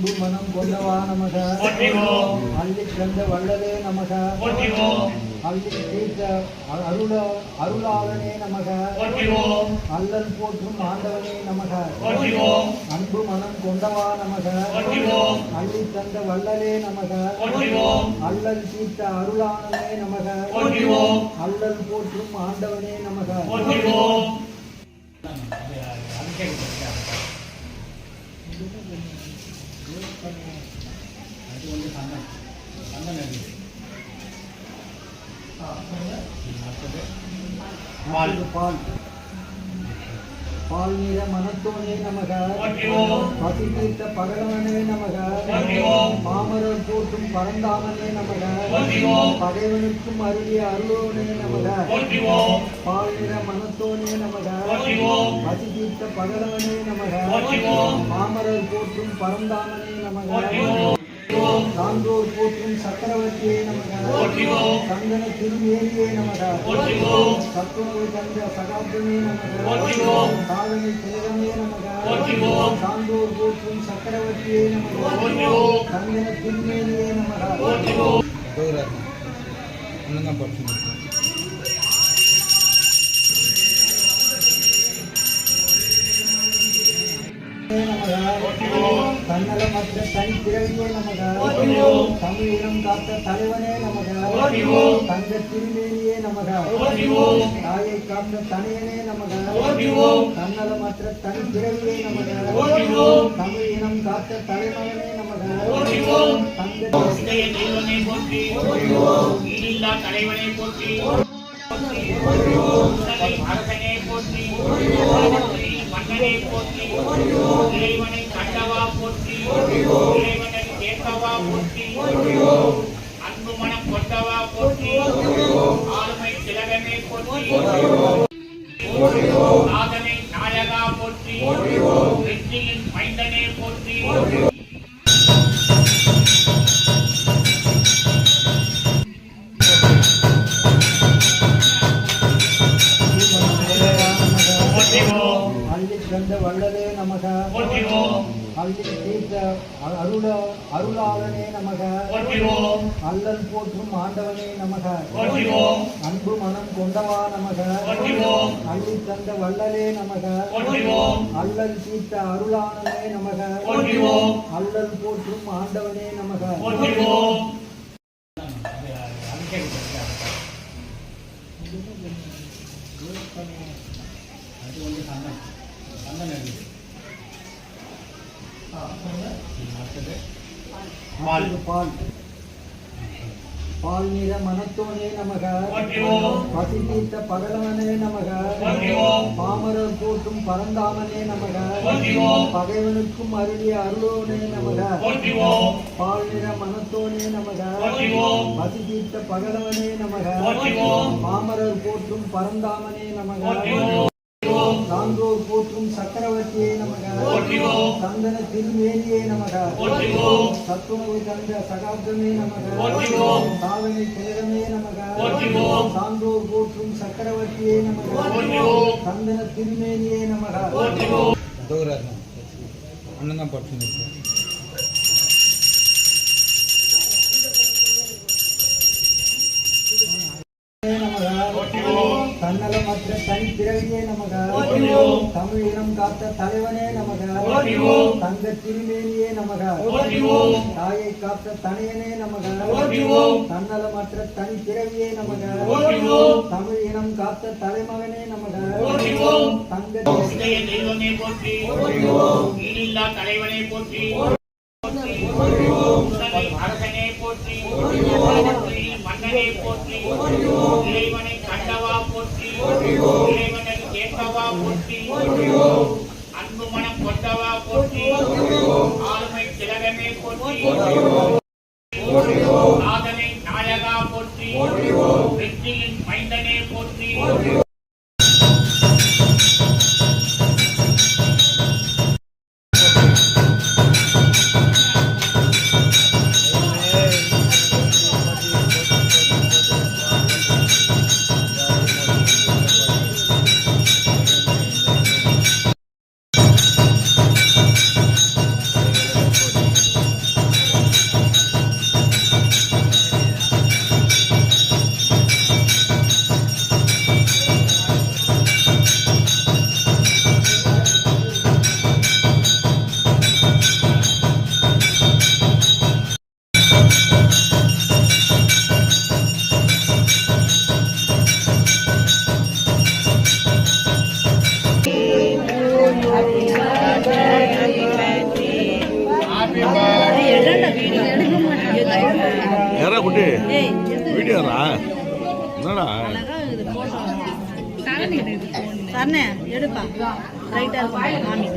அன்பு மனம் கொண்டவா நமக? போற்றிவோம். அள்ளி கந்த வள்ளலே நமக. போற்றிவோம் அள்ளி தீர்த்த அருள அருளாளனே நமக. போற்றிவோம் அல்லல் போற்றும் ஆண்டவனே நமக. போற்றிவோம் அன்பு மனம் கொண்டவா நமக. போற்றிவோம். அள்ளி தந்த வள்ளலே நமக. போற்றிவோம் அல்லல் தீர்த்த அருளாளனே நமக. போற்றிவோம். அல்லல் போற்றும் ஆண்டவனே நமக. போற்றிவோம் பால். பால் பால் நீர மனத்தோனே நமக போற்றிவோம். பசி தீர்த்த பகலவனே நமக மாமரர் போற்றும் பரந்தாமனே நமக. பகைவனுக்கும் அருளிய அருளோனே நமக. போற்றிவோம். பால் நிற மனத்தோனே நமக. போற்றிவோம். பசி தீர்த்த பகலவனே நமக. மாமரர் போற்றும் பரந்தாமனே நமக. சான்றோர் போற்றும் சக்கரவர்த்தியே நமக. சந்தன திருமேனியே நமக. சத்துணவு தந்த சகாப்தமே நமக. சாதனை திலகமே நமக போற்றிவோம். சான்றோர் போற்றும் சக்கரவர்த்தியே நமக போற்றிவோம். சந்தன திருமேனியே நமக போற்றிவோம் ஒன்றுதான் படிச்சு போற்றிவோம். தன்னலமற்ற தனி பிறவியே நமக. போற்றிவோம். தமிழ் இனம் காத்த தலைவனே நமக. தங்க திருமேனியே நமக. தாயை காத்த தனையனே நமக. தன்னலமற்ற தனி பிறவியே நமக. போற்றிவோம். தமிழ் இனம் காத்த தலைமகனே நமக. தலைவனே போற்றி. அரசனே போற்றி. மன்னனே போற்றி. இறைவனை கண்டவா போற்றி இறைவனை கேட்கவா போற்றி அன்பு மனம் கொண்டவா போற்றி ஆளுமை திலகமே போற்றி சாதனை நாயகா போற்றி வெற்றியின் மைந்தனே போற்றி கந்த வள்ளலே நமக. அருள அருளாளனே நமக. அல்லல் போற்றும் ஆண்டவனே நமக. அன்பு மனம் கொண்டவா நமக. அள்ளி தந்த வள்ளலே நமக. அல்லல் தீர்த்த அருளாளனே நமக. அல்லல் போற்றும் ஆண்டவனே நமக. போற்றிவோம் பால். பால் பால் நிற மனத்தோனே நமக. பசி தீர்த்த பகலவனே நமக. பாமரர் போற்றும் பரந்தாமனே நமக. பகைவனுக்கும் அருளிய அருளோனே நமக பால் நிற மனத்தோனே நமக. பசி தீர்த்த பகலவனே நமக. பாமரர் போற்றும் பரந்தாமனே நமக சான்றோர் போற்றும் சக்கரவர்த்தியே நமக. சந்தன திருமேனியே நமக. சத்துணவு தந்த சகாப்தமே நமக. சாதனை திலகமே நமக. சான்றோர் போற்றும் சக்கரவர்த்தியே நமக. சந்தன திருமேனியே நமக. போற்றிவோம் ஒன்றுதான் படிச்சு பிறவியே நமக. தமிழ் இனம் காத்த தலைவனே நமக. தங்க திருமேனியே நமக. தாயை காத்த தனையனே நமக. தன்னலமற்ற தனி பிறவியே நமக. தமிழ் இனம் காத்த தலைமகனே நமக. தங்க தெய்வமே போற்றி தலைவனே போற்றி அரசனே போற்றி மன்னனே போற்றி இறைவனை கண்டவா போற்றி இறைவனை கேட்கவா போற்றி. அன்பு மனம் கொண்டவா போற்றி. ஆளுமை திலகமே போற்றி. சாதனை நாயகா போற்றி. வெற்றியின் மைந்தனே போற்றி. வீடியோரா? என்னடா? சரணே எடுப்பா. ரைட்டா இருக்கும் மாமி